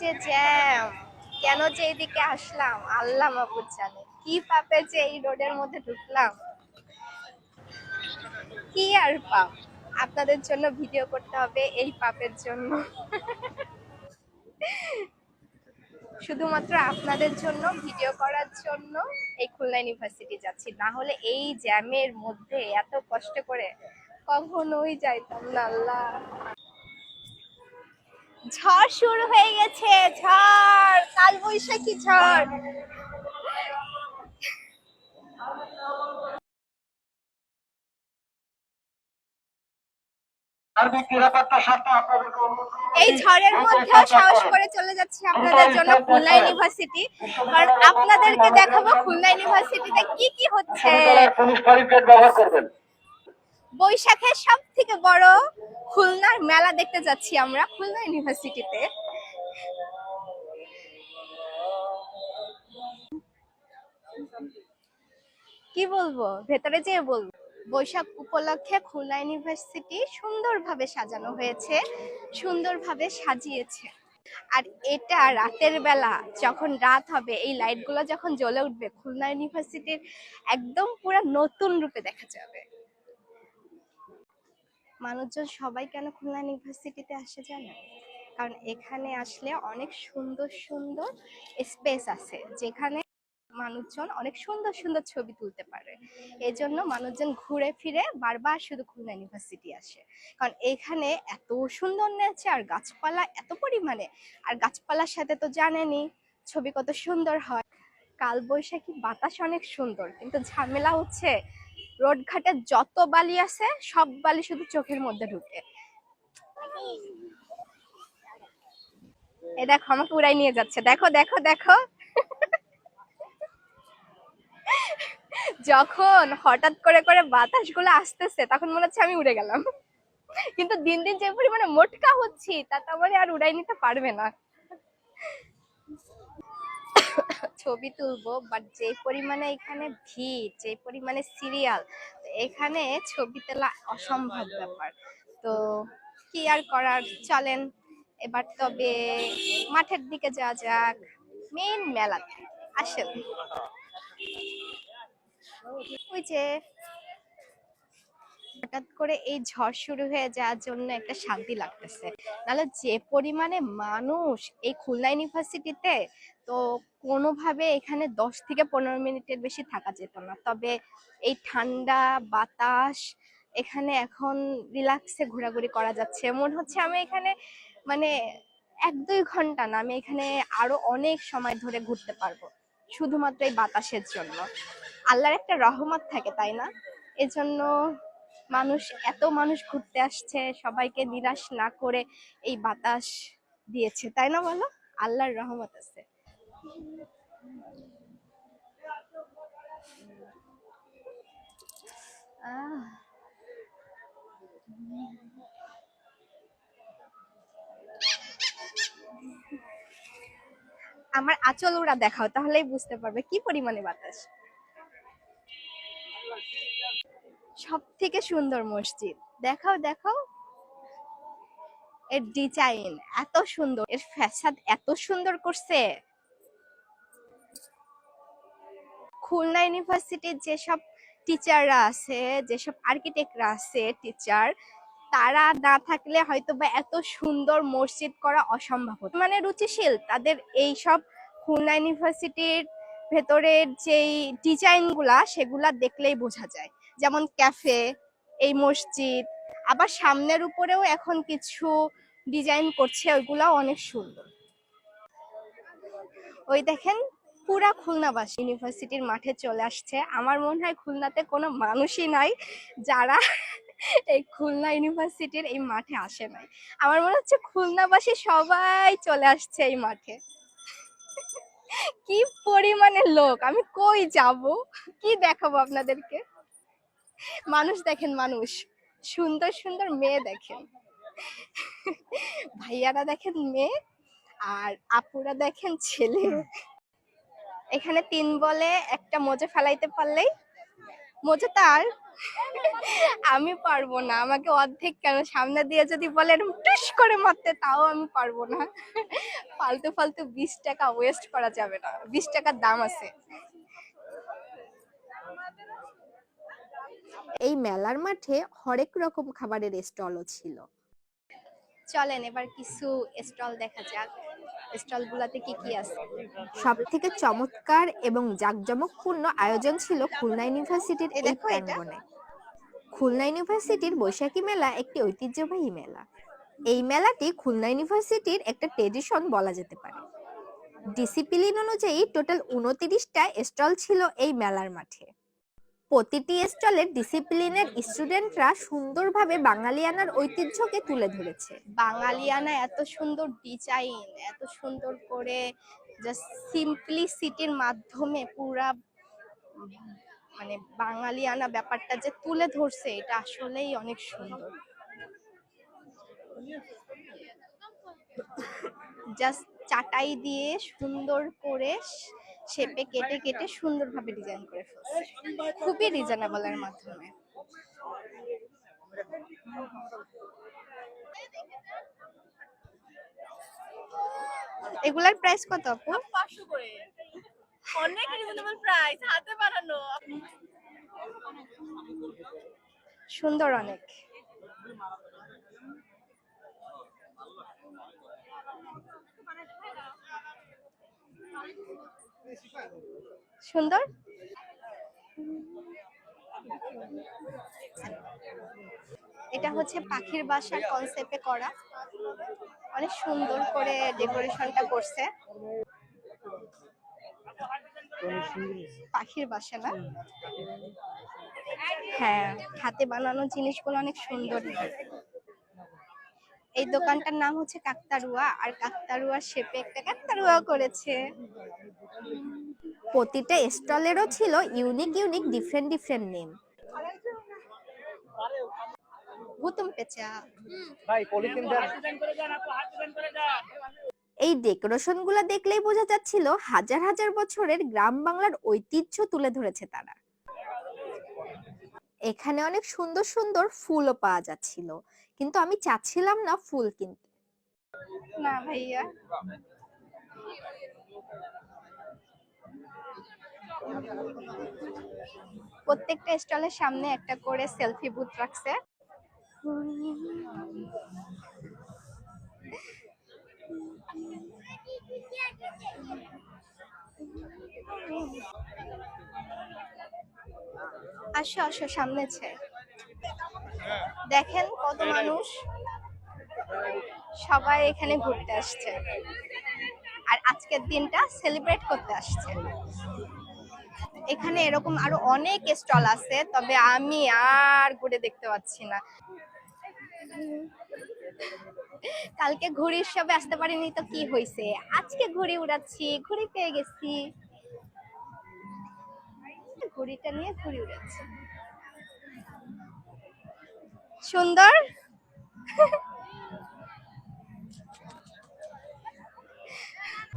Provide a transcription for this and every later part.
যে জ্যাম কেন যে এদিকে আসলাম? আল্লাহ জানে। কি পাপে যে এই রোডের মধ্যে ঢুকলাম? কি আর পাপ? আপনাদের জন্য ভিডিও করতে হবে এই পাপের জন্য। শুধুমাত্র আপনাদের জন্য ভিডিও করার জন্য এই খুলনা ইউনিভার্সিটি যাচ্ছি। না হলে এই জ্যামের মধ্যে এত কষ্ট করে কখনোই যাইতাম না, আল্লাহ। ঝড় শুরু হয়ে গেছে ঝড় কাল বৈশাখী ঝড়। এই ঝড়ের মধ্যেও সাহস করে চলে যাচ্ছি আপনাদের জন্য খুলনা ইউনিভার্সিটি। কারণ আপনাদেরকে দেখাবো খুলনা ইউনিভার্সিটিতে কি কি হচ্ছে। পুলিশ ব্যারিকেড ব্যবহার করবেন। বৈশাখের সব থেকে বড় খুলনার মেলা দেখতে যাচ্ছি আমরা, খুলনা ইউনিভার্সিটিতে। কি বলব? ভেতরে যেয়ে বলব, বৈশাখ উপলক্ষে খুলনা ইউনিভার্সিটি সুন্দরভাবে সাজানো হয়েছে, সুন্দরভাবে সাজিয়েছে। আর এটা রাতের বেলা, যখন রাত হবে, এই লাইটগুলো যখন জ্বলে উঠবে, খুলনা ইউনিভার্সিটির একদম পুরো নতুন রূপে দেখা যাবে। মানুষজন সবাই কেন খুলনা ইউনিভার্সিটিতে আসে জানে? কারণ এখানে আসলে অনেক সুন্দর সুন্দর স্পেস আছে যেখানে মানুষজন অনেক সুন্দর সুন্দর ছবি তুলতে পারে। এই জন্য মানুষজন ঘুরে ফিরে বারবার শুধু খুলনা ইউনিভার্সিটি আসে। কারণ এখানে এত সুন্দর নেচার গাছপালা এত পরিমাণে। আর গাছপালার সাথে তো জানেনই, ছবি কত সুন্দর হয়। কালবৈশাখী বাতাস অনেক সুন্দর, কিন্তু ঝামেলা হচ্ছে রোড ঘাটে যত বালি আছে, সব বালি শুধু চোখের মধ্যে ঢুকে। এ দেখো, আমাকে উড়াই নিয়ে যাচ্ছে। দেখো দেখো দেখো। যখন হঠাৎ করে করে বাতাসগুলো আসতেছে, তখন মনে হচ্ছে আমি উড়ে গেলাম। কিন্তু দিন দিন যে পরিমাণে মোটকা হচ্ছি, তাতে আমার আর উড়াই নিতে পারবে না। ছবি তুলবো বাট যে পরিমাণে এখানে ভিড় যে পরিমাণে সিরিয়াল এখানে ছবি তোলা অসম্ভব ব্যাপার। তো কি আর করার, চলেন। এবার তবে মাঠের দিকে যাওয়া যাক মেন মেলাতে। আসেন। ওই যে হঠাৎ করে এই ঝড় শুরু হয়ে যাওয়ার জন্য একটা শান্তি লাগতেছে। নাহলে যে পরিমাণে মানুষ এই খুলনা ইউনিভার্সিটিতে তো কোনোভাবে এখানে দশ থেকে পনেরো মিনিটের বেশি থাকা যেত না। তবে এই ঠান্ডা বাতাস এখানে এখন রিল্যাক্সে ঘোরাঘুরি করা যাচ্ছে। মনে হচ্ছে আমি এখানে মানে এক দুই ঘণ্টা না, আমি এখানে আরও অনেক সময় ধরে ঘুরতে পারব। শুধুমাত্র এই বাতাসের জন্য। আল্লাহর একটা রহমত থাকে, তাই না? এজন্য মানুষ, এত মানুষ ঘুরতে আসছে, সবাইকে নিরাশ না করে এই বাতাস দিয়েছে। তাই না বলো? আল্লাহর রহমত আছে। আমার আঁচল ওরা দেখাও, তাহলেই বুঝতে পারবে কি পরিমাণে বাতাস। সব থেকে সুন্দর মসজিদ। দেখাও দেখাও। এর ডিজাইন এত সুন্দর, এর ফ্যাসাদ এত সুন্দর করছে। খুলনা ইউনিভার্সিটির যেসব টিচাররা আছে, যেসব আর্কিটেক্টরা আছে, টিচার, তারা না থাকলে হয়তো বা এত সুন্দর মসজিদ করা অসম্ভব মানে রুচিশীল তাদের এই সব খুলনা ইউনিভার্সিটির ভেতরের যেই ডিজাইনগুলা সেগুলা দেখলেই বোঝা যায়। যেমন ক্যাফে, এই মসজিদ, আবার সামনের উপরেও এখন কিছু ডিজাইন করছে, ওইগুলাও অনেক সুন্দর। ওই দেখেন পুরা খুলনাবাসী ইউনিভার্সিটির মাঠে চলে আসছে। আমার মনে হয় খুলনাতে কোনো মানুষই নাই যারা এই খুলনা ইউনিভার্সিটির এই মাঠে আসে নাই। আমার মনে হচ্ছে খুলনাবাসী সবাই চলে আসছে এই মাঠে। কি পরিমাণে লোক, আমি কই যাব? কি দেখাবো আপনাদেরকে? মানুষ দেখেন, মানুষ। সুন্দর সুন্দর মেয়ে দেখেন। ভাইয়ারা দেখেন মেয়ে, আর আপুরা দেখেন ছেলে। এখানে তিন বলে একটা মোজে ফেলাইতে পারলেই মোজে তার। আমি পারব না আমাকে অর্ধেক কেন? সামনে দিয়ে যদি বলেন টুস করে মারতে তাও আমি পারব না। ফালতু ফালতু বিশ টাকা ওয়েস্ট করা যাবে না। বিশ টাকার দাম আছে। এই মেলার মাঠে হরেক রকম খাবারের স্টলও ছিল। চলেন এবার কিছু স্টল দেখা যাক। স্টল গুলাতে কি কি আছে? সব থেকে চমৎকার এবং জাঁকজমকপূর্ণ আয়োজন ছিল খুলনা ইউনিভার্সিটির এই প্রাঙ্গণে। খুলনা ইউনিভার্সিটির বৈশাখী মেলা একটি ঐতিহ্যবাহী মেলা। এই মেলাটি খুলনা ইউনিভার্সিটির একটা ট্রেডিশন বলা যেতে পারে। ডিসিপ্লিন অনুযায়ী টোটাল উনতিরিশটা স্টল ছিল এই মেলার মাঠে। প্রতিটি স্টলের ডিসিপ্লিনের স্টুডেন্টরা সুন্দরভাবে বাঙালিয়ানার ঐতিহ্যকে তুলে ধরেছে। বাঙালিয়ানা এত সুন্দর ডিজাইন এত সুন্দর করে জাস্ট সিম্পলিসিটির মাধ্যমে পুরা মানে বাঙালিয়ানা ব্যাপারটা যে তুলে ধরছে, এটা আসলেই অনেক সুন্দর। জাস্ট চাটাই দিয়ে সুন্দর করে শেপে কেটে কেটে সুন্দরভাবে ডিজাইন করে ফেলছে। খুবই রিজনেবল এর মাধ্যমে। এগুলার প্রাইস কত আপু? পাঁচশো করে। অনেক রিজনেবল প্রাইস হাতে বানানো সুন্দর অনেক। সুন্দর? এটা হচ্ছে পাখির বাসার কনসেপ্টে করা। অনেক সুন্দর করে ডেকোরেশনটা করছে। পাখির বাসা না? হ্যাঁ হাতে বানানো জিনিসগুলো অনেক সুন্দর। এই দোকানটার নাম হচ্ছে কাকতারুয়া আর কাকতারুয়া শেপে একটা কাকতারুয়া করেছে। প্রতিটা স্টলেরও ছিল unique unique different different name ভুতুম পেঁচা। ভাই পলিথিন এই ডেকোরেশনগুলা দেখলেই বোঝা যাচ্ছিল হাজার হাজার বছরের গ্রাম বাংলার ঐতিহ্য তুলে ধরেছে তারা। এখানে অনেক সুন্দর সুন্দর ফুলও পাওয়া যাচ্ছিল। কিন্তু আমি চাচ্ছিলাম না ফুল কিনতে। না ভাইয়া। প্রত্যেকটা স্টলের সামনে একটা করে সেলফি বুথ রাখছে। আসো আসো সামনে ছে দেখেন কত মানুষ সবাই এখানে ঘুরতে আসছে। আর আজকের দিনটা সেলিব্রেট করতে আসছে। এখানে এরকম আরও অনেক স্টল আছে, তবে আমি আর ঘুরে দেখতে পাচ্ছি না। কালকে ঘুড়ির সবে আসতে পারিনি তো কি হয়েছে আজকে ঘুড়ি উড়াচ্ছি, ঘুড়ি পেয়ে গেছি। ঘুড়িটা নিয়ে ঘুড়ি উড়াচ্ছি সুন্দর?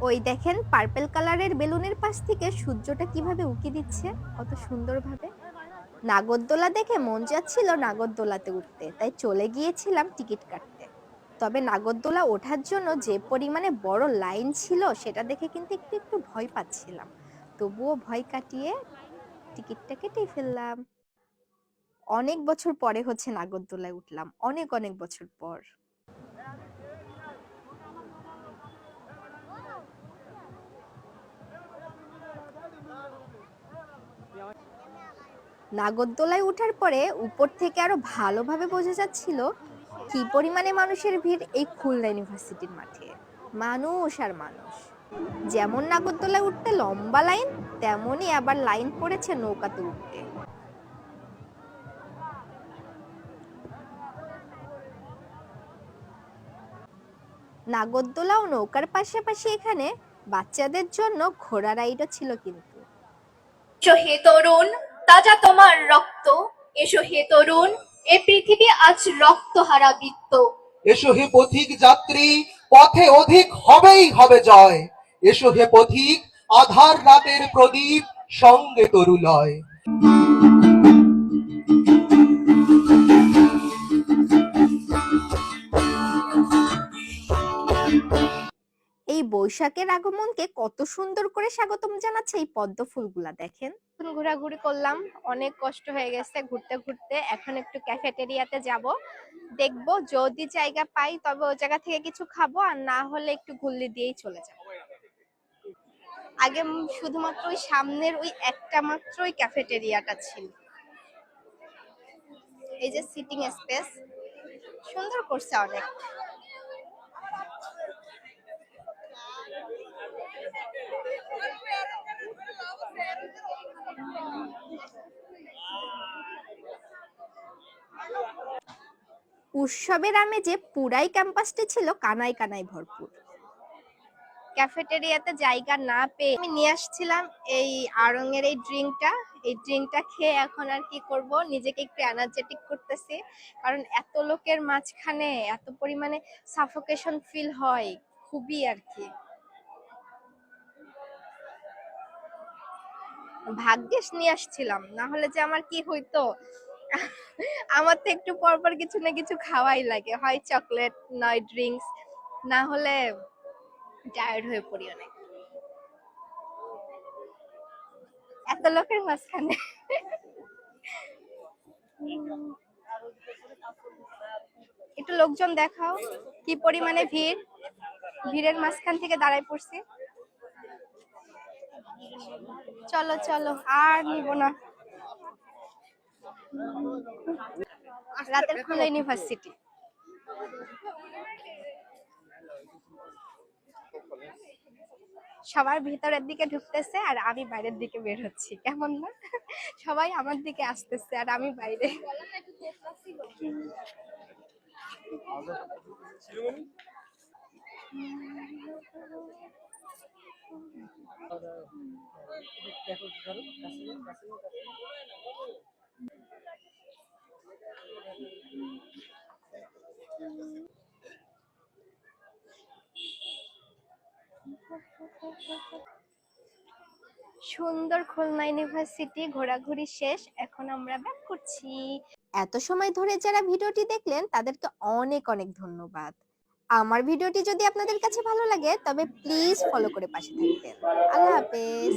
ওই দেখেন পার্পেল কালারের বেলুনের পাশ থেকে সূর্যটা কীভাবে উকি দিচ্ছে, কত সুন্দরভাবে। নাগরদোলা দেখে মন যাচ্ছিল নাগরদোলাতে উঠতে, তাই চলে গিয়েছিলাম টিকিট কাটতে। তবে নাগরদোলা ওঠার জন্য যে পরিমাণে বড় লাইন ছিল, সেটা দেখে কিন্তু একটু একটু ভয় পাচ্ছিলাম। তবুও ভয় কাটিয়ে টিকিটটা কেটে ফেললাম। অনেক বছর পরে হচ্ছে নাগরদোলায় উঠলাম, অনেক অনেক বছর পর। নাগরদোলায় উঠার পরে উপর থেকে আরও ভালোভাবে বোঝা যাচ্ছিল কি পরিমাণে মানুষের ভিড় এই খুলনা ইউনিভার্সিটির মাঠে। মানুষ আর মানুষ। যেমন নাগরদোলায় উঠতে লম্বা লাইন তেমনই আবার লাইন পড়েছে নৌকাতে উঠতে। নাগরদোলা ও নৌকার পাশাপাশি এখানে বাচ্চাদের জন্য ঘোড়া রাইডও ছিল কিন্তু। এসো হে তরুণ তাজা তোমার রক্ত। এসো হে তরুণ এ পৃথিবী আজ রক্ত হারা বৃত্ত। এসো হে পথিক যাত্রী পথে অধিক হবেই হবে জয়। এসো হে পথিক আধার রাতের প্রদীপ সঙ্গে তরুলয়। এই বৈশাখের আগমনকে কত সুন্দর করে স্বাগতম জানাচ্ছে এই পদ্ম ফুলগুলা দেখেন। ঘোরাঘুরি করলাম অনেক কষ্ট হয়ে গেছে ঘুরতে ঘুরতে। এখন একটু ক্যাফেটেরিয়াতে যাব দেখব যদি জায়গা পাই তবে ওই জায়গা থেকে কিছু খাব আর না হলে একটু ঘুরলি দিয়েই চলে যাব। আগে শুধুমাত্র ওই সামনের ওই একটা মাত্র ওই ক্যাফেটেরিয়াটা ছিল। এই যে সিটিং স্পেস সুন্দর করছে অনেক। উৎসবের আমেজে পুরাই ক্যাম্পাসটি ছিল কানায় কানায় ভরপুর। ক্যাফেটেরিয়াতে জায়গা না পেয়ে আমি নিয়ে আসছিলাম এই আড়ং-এর এই ড্রিঙ্কটা। এই ড্রিঙ্কটা খেয়ে এখন আর কি করব? নিজেকে একটু এনার্জেটিক করতেছি। কারণ এত লোকের মাঝখানে এত পরিমাণে সাফোকেশন ফিল হয়, খুবই আর কি। ভাগ্যিস নিয়ে আসছিলাম, না হলে যে আমার কি হইতো? আমার তো একটু পর পর কিছু না কিছু খাওয়াই লাগে। হয় চকলেট নয় ড্রিঙ্কস না হলে টায়ার্ড হয়ে পড়ি অনেক। এত লোকের মাঝখানে। একটু লোকজন দেখাও, কি পরিমাণে ভিড়? ভিড়ের মাঝখান থেকে দাঁড়ায় পড়ছি। চলো চলো, আর নিব না। রাতের খুলে ইউনিভার্সিটি। সবার ভিতরের দিকে ঢুকতেছে আর আমি বাইরের দিকে বের হচ্ছি। কেমন না? সবাই আমার দিকে আসতেছে আর আমি বাইরে। সুন্দর খুলনা ইউনিভার্সিটি, ঘোরাঘুরি শেষ, এখন আমরা ব্যাক করছি। এত সময় ধরে যারা ভিডিওটি দেখলেন, তাদেরকে অনেক অনেক ধন্যবাদ। আমার ভিডিওটি যদি আপনাদের কাছে ভালো লাগে, তবে প্লিজ ফলো করে পাশে থাকবেন। আল্লাহ হাফেজ।